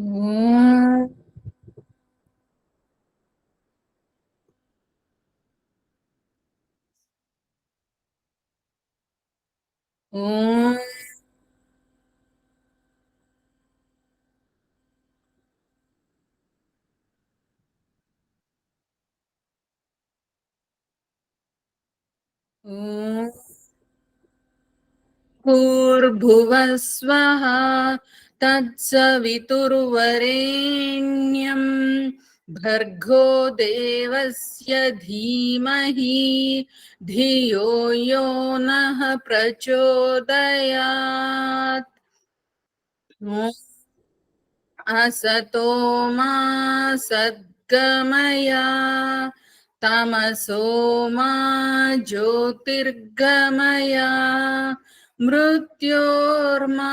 One. तत्सवितुर्वरेण्यं भर्गो देवस्य धीमहि धियो यो नः प्रचोदयात्। असतो मा सद्गमया तमसो मा ज्योतिर्गमया मृत्योर्मा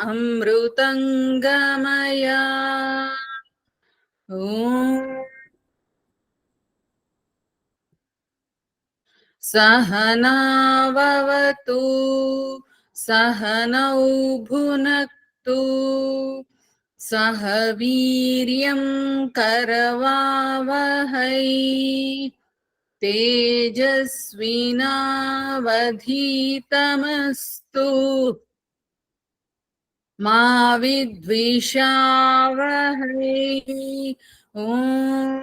अमृतङ्गमया। ॐ। सहनाववतु सहनौ भुनक्तु सह वीर्यं करवावहै तेजस्विनावधीतमस्तु। मा विद्विषावहै ॐ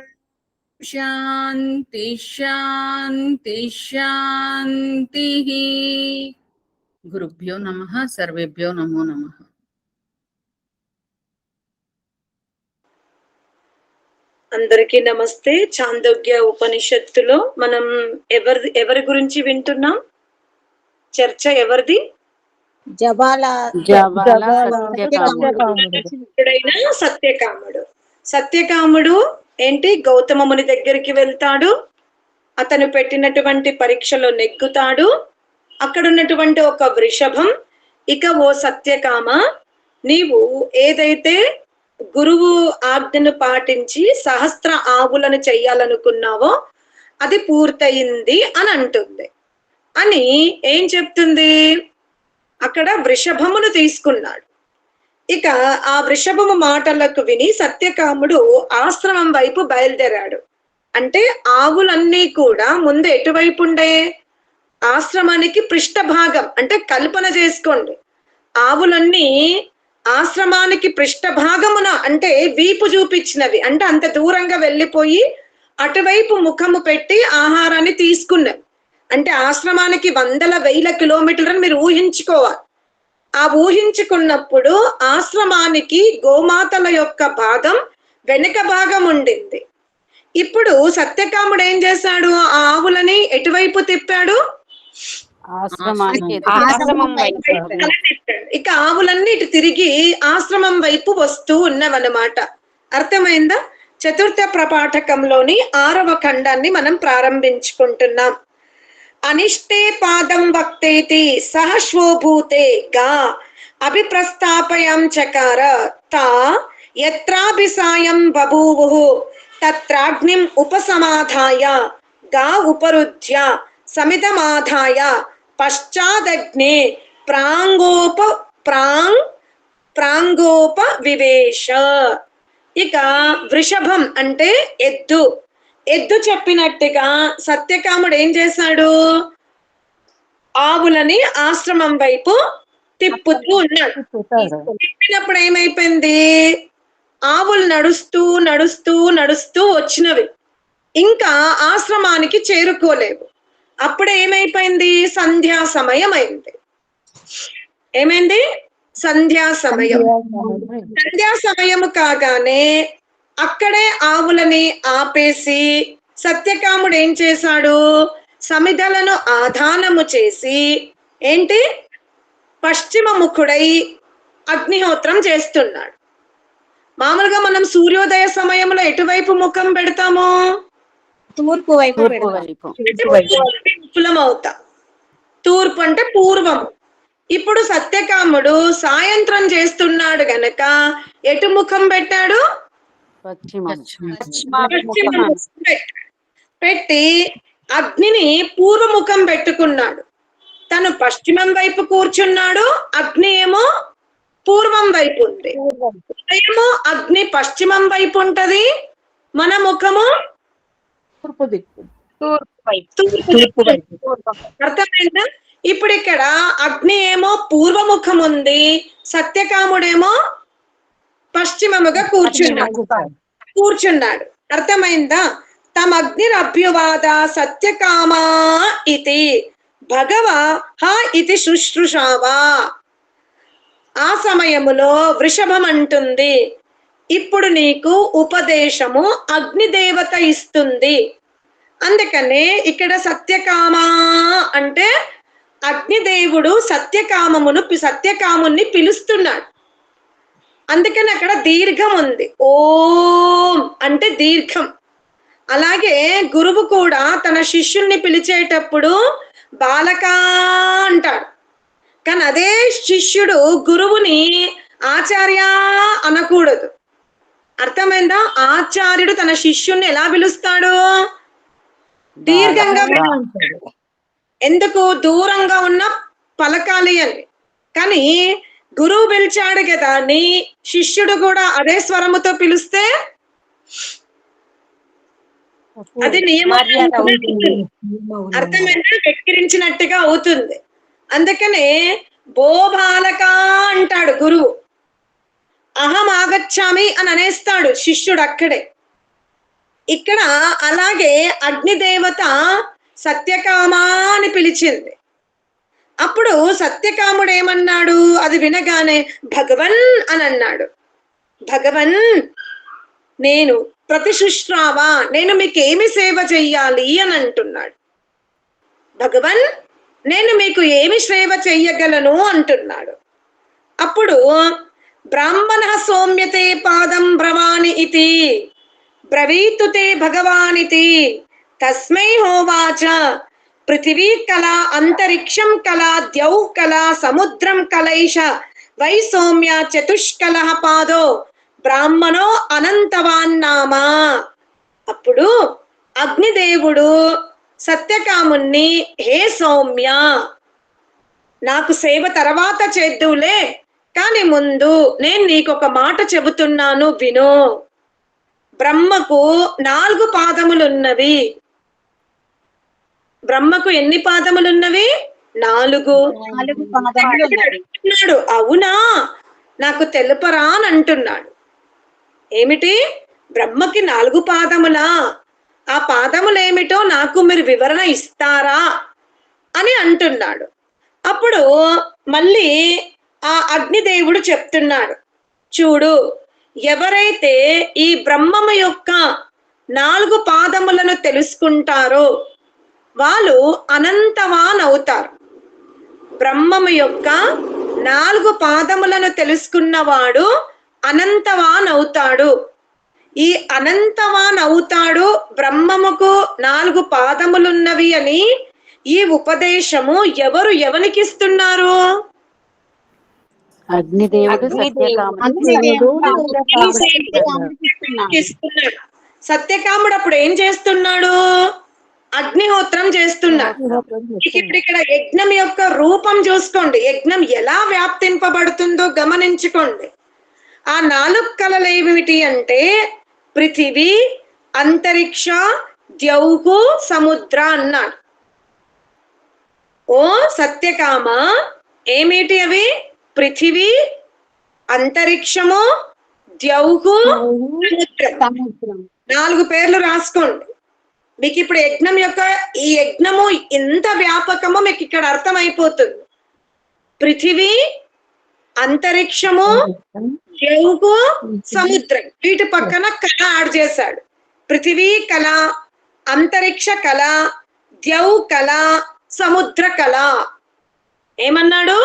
शान्ति शान्ति शान्तिः। गुरुभ्यो नमः सर्वेभ्यो नमो नमः। అందరికీ నమస్తే. చాందోగ్య ఉపనిషత్తులో మనం ఎవరి ఎవరి గురించి వింటున్నాం? చర్చ ఎవరిది? జబాల జబాల సత్యకాముడు. ఇప్పుడైనా సత్యకాముడు. సత్యకాముడు ఏంటి? గౌతమముని దగ్గరికి వెళ్తాడు. అతను పెట్టినటువంటి పరీక్షలో నెగ్గుతాడు. అక్కడ ఉన్నటువంటి ఒక వృషభం ఇక ఓ సత్యకామ నీవు ఏదైతే గురువు ఆజ్ఞను పాటించి సహస్ర ఆవులను చెయ్యాలనుకున్నావో అది పూర్తయింది అని అంటుంది. అని ఏం చెప్తుంది? అక్కడ వృషభమును తీసుకున్నాడు. ఇక ఆ వృషభము మాటలకు విని సత్యకాముడు ఆశ్రమం వైపు బయలుదేరాడు. అంటే ఆవులన్నీ కూడా ముందు ఎటువైపు ఉండే ఆశ్రమానికి పృష్ఠభాగం అంటే కల్పన చేసుకోండి. ఆవులన్నీ ఆశ్రమానికి పృష్ఠభాగమున అంటే వీపు చూపించినవి. అంటే అంత దూరంగా వెళ్ళిపోయి అటువైపు ముఖము పెట్టి ఆహారాన్ని తీసుకున్నవి అంటే ఆశ్రమానికి వందల వేల కిలోమీటర్లను మీరు ఊహించుకోవాలి. ఆ ఊహించుకున్నప్పుడు ఆశ్రమానికి గోమాతల యొక్క భాగం వెనుక భాగం ఉండింది. ఇప్పుడు సత్యకాముడు ఏం చేశాడు? ఆ ఆవులని ఎటువైపు తిప్పాడు? ఇక ఆవులన్నీ ఇటు తిరిగి ఆశ్రమం వైపు వస్తూ ఉన్నవన్నమాట. అర్థమైందా? చతుర్థ ప్రపాఠకంలోని ఆరవ ఖండాన్ని మనం ప్రారంభించుకుంటున్నాం. అనిష్టే పాదం వక్తేతి సహశ్వోభూతే గా అభిప్రస్థాపయం చకార తా యత్రాభిసాయం బభూవు తత్రాగ్నిం ఉపసమాధాయ గా ఉపరుధ్య సమితమాధాయ పశ్చాదగ్నే ప్రాంగోప ప్రాంగ్ ప్రాంగోప వివేశ. ఇక వృషభం అంటే ఎద్దు. ఎద్దు చెప్పినట్టుగా సత్యకాముడు ఏం చేశాడు? ఆవులని ఆశ్రమం వైపు తిప్పుతూ ఉన్నాడు. తిప్పినప్పుడు ఏమైపోయింది? ఆవులు నడుస్తూ నడుస్తూ నడుస్తూ వచ్చినవి. ఇంకా ఆశ్రమానికి చేరుకోలేవు. అప్పుడు ఏమైపోయింది? సంధ్యా సమయం అయింది. ఏమైంది? సంధ్యా సమయం. సంధ్యా సమయం. కాగానే అక్కడే ఆవులని ఆపేసి సత్యకాముడు ఏం చేశాడు? సమిధలను ఆధానము చేసి ఏంటి? పశ్చిమ ముఖుడై అగ్నిహోత్రం చేస్తున్నాడు. మామూలుగా మనం సూర్యోదయ సమయంలో ఎటువైపు ముఖం పెడతాము? తూర్పు వైపు విపులం అవుతా. తూర్పు అంటే పూర్వం. ఇప్పుడు సత్యకాముడు సాయంత్రం చేస్తున్నాడు గనక ఎటు ముఖం పెట్టాడు? పశ్చిమం. పశ్చిమ. ముఖం పెట్టాడు. పెట్టి అగ్నిని పూర్వముఖం పెట్టుకున్నాడు. తను పశ్చిమం వైపు కూర్చున్నాడు. అగ్ని ఏమో పూర్వం వైపు ఉంది. ఉదయము అగ్ని పశ్చిమం వైపు ఉంటది. మన ముఖము తూర్పు దిక్కు. తూర్పు వైపు. తూర్పు తూర్పు వైపు. అర్థమైందా? ఇప్పుడు ఇక్కడ అగ్ని ఏమో పూర్వముఖం ఉంది సత్యకాముడేమో పశ్చిమముగా కూర్చున్నాడు. కూర్చున్నాడు. అర్థమైందా? తమగ్నిరభ్యువాద సత్యకామా ఇది భగవ హ ఇది శుశ్రూషావా. ఆ సమయములో వృషభం అంటుంది ఇప్పుడు నీకు ఉపదేశము అగ్నిదేవత ఇస్తుంది. అందుకనే ఇక్కడ సత్యకామా అంటే అగ్నిదేవుడు సత్యకామమును సత్యకాముని పిలుస్తున్నాడు. అందుకని అక్కడ దీర్ఘం ఉంది. ఓం అంటే దీర్ఘం. అలాగే గురువు కూడా తన శిష్యుల్ని పిలిచేటప్పుడు బాలక అంటాడు. కానీ అదే శిష్యుడు గురువుని ఆచార్య అనకూడదు. అర్థమైందా? ఆచార్యుడు తన శిష్యుణ్ణి ఎలా పిలుస్తాడు? దీర్ఘంగా ఎందుకు? దూరంగా ఉన్న పలకాలి అని. కానీ గురువు పిలిచాడు కదా నీ శిష్యుడు కూడా అదే స్వరముతో పిలిస్తే అది నియమం. అర్థమైందా? వెక్కిరించినట్టుగా అవుతుంది. అందుకనే బో బాలక అంటాడు గురువు. అహం ఆగచ్చామి అని అనేస్తాడు శిష్యుడు అక్కడే. ఇక్కడ అలాగే అగ్నిదేవత సత్యకామా అని పిలిచింది. అప్పుడు సత్యకాముడు ఏమన్నాడు అది వినగానే భగవన్ అని అన్నాడు. భగవన్ నేను ప్రతిశుశ్రావా నేను మీకు ఏమి సేవ చెయ్యాలి అని అంటున్నాడు. భగవన్ నేను మీకు ఏమి సేవ చెయ్యగలను అంటున్నాడు. అప్పుడు బ్రాహ్మణ సౌమ్యతే పాదం భ్రవాణి ఇతి బ్రవీతు తే భగవానితి తస్మై హోవాచ పృథివీ కళ అంతరిక్షం కళ ద్యౌ కళ సముద్రం కలైష వై సౌమ్య చతుష్కల పాదో బ్రాహ్మణో అనంతవాన్నామా అప్పుడు అగ్నిదేవుడు సత్యకాముణ్ణి హే సౌమ్య నాకు సేవ తర్వాత చేద్దులే కానీ ముందు నేను నీకు ఒక మాట చెబుతున్నాను విను. బ్రహ్మకు నాలుగు పాదములున్నవి. బ్రహ్మకు ఎన్ని పాదములున్నవి? నాలుగు. నాలుగు పాదములు ఉన్నవి అంటున్నాడు. అవునా? నాకు తెలుపరా అని అంటున్నాడు ఏమిటి? బ్రహ్మకి నాలుగు పాదములా? ఆ పాదములేమిటో నాకు మీరు వివరణ ఇస్తారా? అని అంటున్నాడు. అప్పుడు మళ్ళీ ఆ అగ్నిదేవుడు చెప్తున్నాడు చూడు ఎవరైతే ఈ బ్రహ్మము యొక్క నాలుగు పాదములను తెలుసుకుంటారో వాళ్ళు అనంతవాన్ అవుతారు. బ్రహ్మము యొక్క నాలుగు పాదములను తెలుసుకున్నవాడు అనంతవాన్ అవుతాడు. ఈ అనంతవాన్ అవుతాడు బ్రహ్మముకు నాలుగు పాదములున్నవి అని ఈ ఉపదేశము ఎవరు ఎవరికిస్తున్నారు అగ్నిదేవుడు సత్యకాముడు. అప్పుడు ఏం చేస్తున్నాడు? అగ్నిహోత్రం చేస్తున్నాడు. ఇప్పుడు ఇక్కడ యజ్ఞం యొక్క రూపం చూసుకోండి. యజ్ఞం ఎలా వ్యాప్తింపబడుతుందో గమనించుకోండి. ఆ నాలుగు కళలు ఏమిటి అంటే పృథివీ అంతరిక్ష ద్యౌహు సముద్ర అన్నాడు. ఓ సత్యకామ ఏమిటి అవి? పృథివీ అంతరిక్షము ద్యౌహు నాలుగు పేర్లు రాసుకోండి. మీకు ఇప్పుడు యజ్ఞం యొక్క ఈ యజ్ఞము ఎంత వ్యాపకమో మీకు ఇక్కడ అర్థమైపోతుంది. పృథివీ అంతరిక్షము జౌగు సముద్రం. వీటి పక్కన కళ యాడ్ చేశాడు. పృథివీ కళ అంతరిక్ష కళ ద్యౌ కళ సముద్ర కళ. ఏమన్నాడు?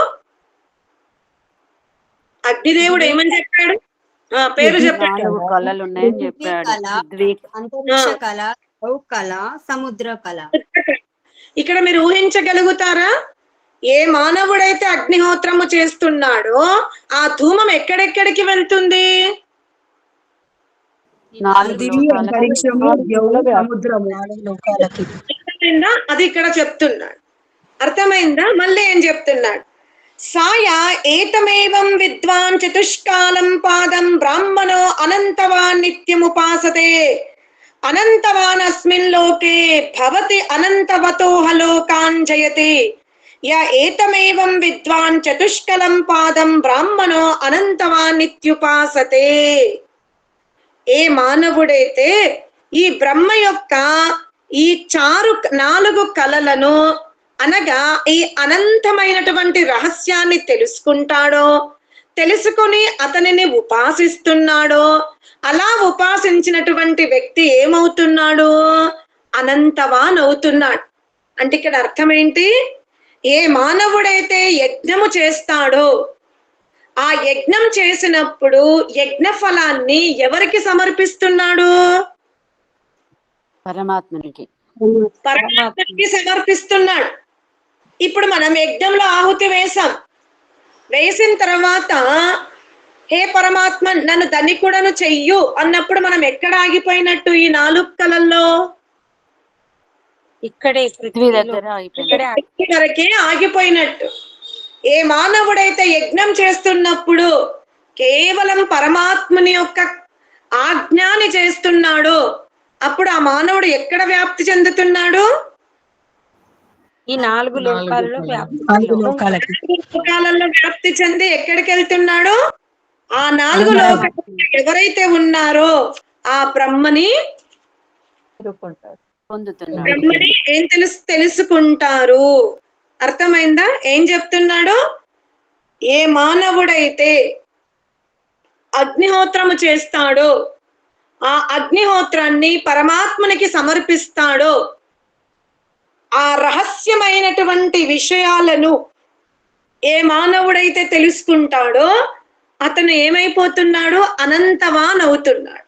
అగ్నిదేవుడు ఏమని చెప్పాడు? ఆ, పేరు చెప్పాడు. కళలు ఉన్నాయని చెప్పాడు. కళ. అంతరిక్ష కళ ద్రౌ కళ సముద్ర కళ. ఇక్కడ మీరు ఊహించగలుగుతారా? ఏ మానవుడైతే అగ్నిహోత్రము చేస్తున్నాడో ఆ ధూమం ఎక్కడెక్కడికి వెళ్తుంది? అది ఇక్కడ చెప్తున్నాడు. అర్థమైందా? మళ్ళీ ఏం చెప్తున్నాడు? సాయా ఏతమేవం విద్వాన్ చతుష్కాలం పాదం బ్రాహ్మణో అనంతవాన్ నిత్యముపాసతే అనంతవాన్ అస్మిన్ లోకే భవతి అనంతవతోహ లోకాన్ జయతి య ఏతమేవం విద్వాన్ చతుష్కలం పాదం బ్రాహ్మణో అనంతవాన్ నిత్యుపాసతే ఏ మానవుడైతే ఈ బ్రహ్మ యొక్క ఈ చారు నాలుగు కలలను అనగా ఈ అనంతమైనటువంటి రహస్యాన్ని తెలుసుకుంటాడో తెలుసుకొని అతనిని ఉపాసిస్తున్నాడో అలా ఉపాసించినటువంటి వ్యక్తి ఏమవుతున్నాడు అనంతవాన్ అవుతున్నాడు. అంటే ఇక్కడ అర్థం ఏంటి? ఏ మానవుడైతే యజ్ఞము చేస్తాడో ఆ యజ్ఞం చేసినప్పుడు యజ్ఞ ఫలాన్ని ఎవరికి సమర్పిస్తున్నాడు? పరమాత్మనికి. పరమాత్మకి సమర్పిస్తున్నాడు. ఇప్పుడు మనం యజ్ఞంలో ఆహుతి వేశాం. వేసిన తర్వాత హే పరమాత్మ నన్ను ధనికుడను చెయ్యు. అన్నప్పుడు మనం ఎక్కడ ఆగిపోయినట్టు ఈ నాలుగు కళల్లో? ఇక్కడే పృథ్వీ దగ్గర అయిపోయింది ఇక్కడే ఇక్కడి వరకే ఆగిపోయినట్టు. ఏ మానవుడైతే యజ్ఞం చేస్తున్నప్పుడు కేవలం పరమాత్ముని యొక్క ఆజ్ఞాని చేస్తున్నాడో అప్పుడు ఆ మానవుడు ఎక్కడ వ్యాప్తి చెందుతున్నాడు? ఈ నాలుగు లోకాలలో లోకాలు. వ్యాప్తి లోకాలలో చెంది ఎక్కడికి వెళ్తున్నాడు ఆ నాలుగు లోకాలలో ఎవరైతే ఉన్నారో ఆ బ్రహ్మని పొందుతున్నాడు. బ్రహ్మని ఏం తెలుసు తెలుసుకుంటారు? అర్థమైందా? ఏం చెప్తున్నాడు? ఏ మానవుడైతే అగ్నిహోత్రము చేస్తాడో ఆ అగ్నిహోత్రాన్ని పరమాత్మనికి సమర్పిస్తాడో ఆ రహస్యమైనటువంటి విషయాలను ఏ మానవుడైతే తెలుసుకుంటాడో అతను ఏమైపోతున్నాడు? అనంతవాన్ అవుతున్నాడు.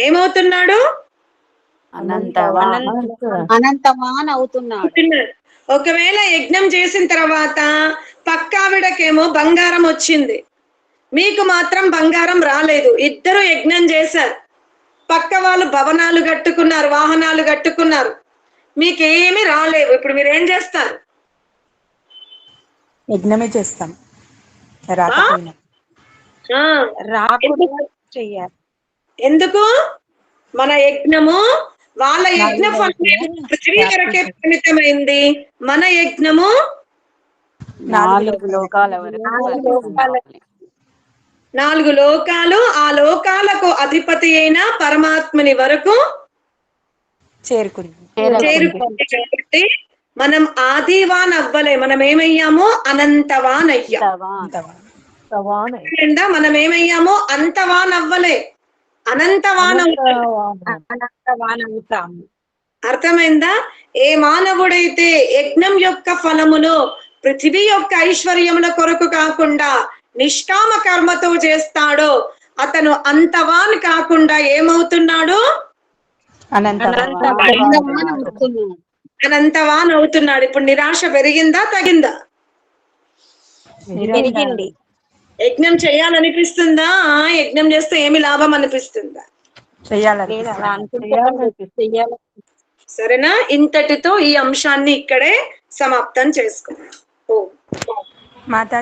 ఏమవుతున్నాడు? అనంతవాన్. అవుతున్నాడు. ఒకవేళ యజ్ఞం చేసిన తర్వాత పక్కావిడకేమో బంగారం వచ్చింది. మీకు మాత్రం బంగారం రాలేదు. ఇద్దరు యజ్ఞం చేశారు. పక్క వాళ్ళు భవనాలు కట్టుకున్నారు వాహనాలు కట్టుకున్నారు. మీకేమీ రాలేవు. ఇప్పుడు మీరు ఏం చేస్తారు? యజ్ఞమే చేస్తాం. చెయ్యాలి. ఎందుకు? మన యజ్ఞము వాళ్ళ యజ్ఞ పృథ్వీ వరకే పరిమితమైంది. మన యజ్ఞము నాలుగు లోకాల. నాలుగు లోకాలు ఆ లోకాలకు అధిపతి అయిన పరమాత్మని వరకు చేరుకుంది. కాబట్టి మనం ఆదివాన్ అవ్వలే మనం ఏమయ్యాము అనంతవాన్ అయ్యాం? మనం ఏమయ్యాము అంతవాన్ అవ్వలే అనంతవాన్ అవుతాం అనంతమాన్ అవుతాము అర్థమైందా? ఏ మానవుడైతే యజ్ఞం యొక్క ఫలమును పృథివీ యొక్క ఐశ్వర్యముల కొరకు కాకుండా నిష్కామ కర్మతో చేస్తాడో అతను అంతవాన్ కాకుండా ఏమవుతున్నాడు? అనంతవాన్ అవుతున్నాడు ఇప్పుడు నిరాశ పెరిగిందా తగిందా పెరిగింది? యజ్ఞం చేయాలనిపిస్తుందా? ఆ, యజ్ఞం చేస్తే ఏమి లాభం అనిపిస్తుందా? సరేనా? ఇంతటితో ఈ అంశాన్ని ఇక్కడే సమాప్తం చేసుకున్నాం ఓ. మాతా